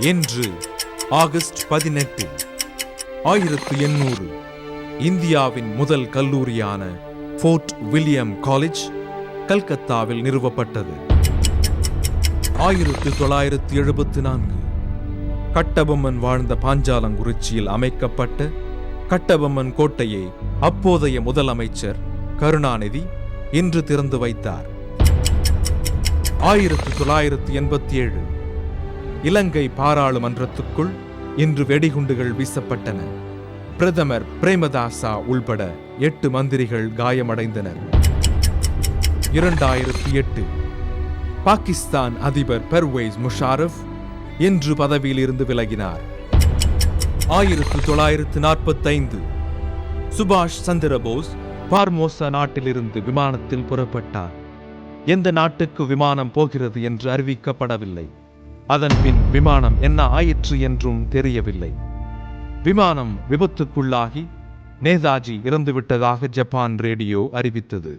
என்று ஆகஸ்ட் பதினெட்டு ஆயிரத்து எண்ணூறு இந்தியாவின் முதல் கல்லூரியான ஃபோர்ட் வில்லியம் காலேஜ் கல்கத்தாவில் நிறுவப்பட்டது. ஆயிரத்து தொள்ளாயிரத்து எழுபத்து நான்கு கட்டபொம்மன் வாழ்ந்த பாஞ்சாலங்குறிச்சியில் அமைக்கப்பட்ட கட்டபொம்மன் கோட்டையை அப்போதைய முதலமைச்சர் கருணாநிதி இன்று திறந்து வைத்தார். ஆயிரத்து தொள்ளாயிரத்து எண்பத்தி ஏழு இலங்கை பாராளுமன்றத்துக்குள் இன்று வெடிகுண்டுகள் வீசப்பட்டன. பிரதமர் பிரேமதாசா உள்பட எட்டு மந்திரிகள் காயமடைந்தனர். இரண்டாயிரத்தி எட்டு. பாகிஸ்தான் அதிபர் பெர்வேஸ் முஷாரஃப் இன்று பதவியிலிருந்து விலகினார். ஆயிரத்து தொள்ளாயிரத்து நாற்பத்தைந்து. சுபாஷ் சந்திரபோஸ் பார்மோசா நாட்டிலிருந்து விமானத்தில் புறப்பட்டார். எந்த நாட்டுக்கு விமானம் போகிறது என்று அறிவிக்கப்படவில்லை. அதன் பின் விமானம் என்ன ஆயிற்று என்றும் தெரியவில்லை. விமானம் விபத்துக்குள்ளாகி நேதாஜி இறந்துவிட்டதாக ஜப்பான் ரேடியோ அறிவித்தது.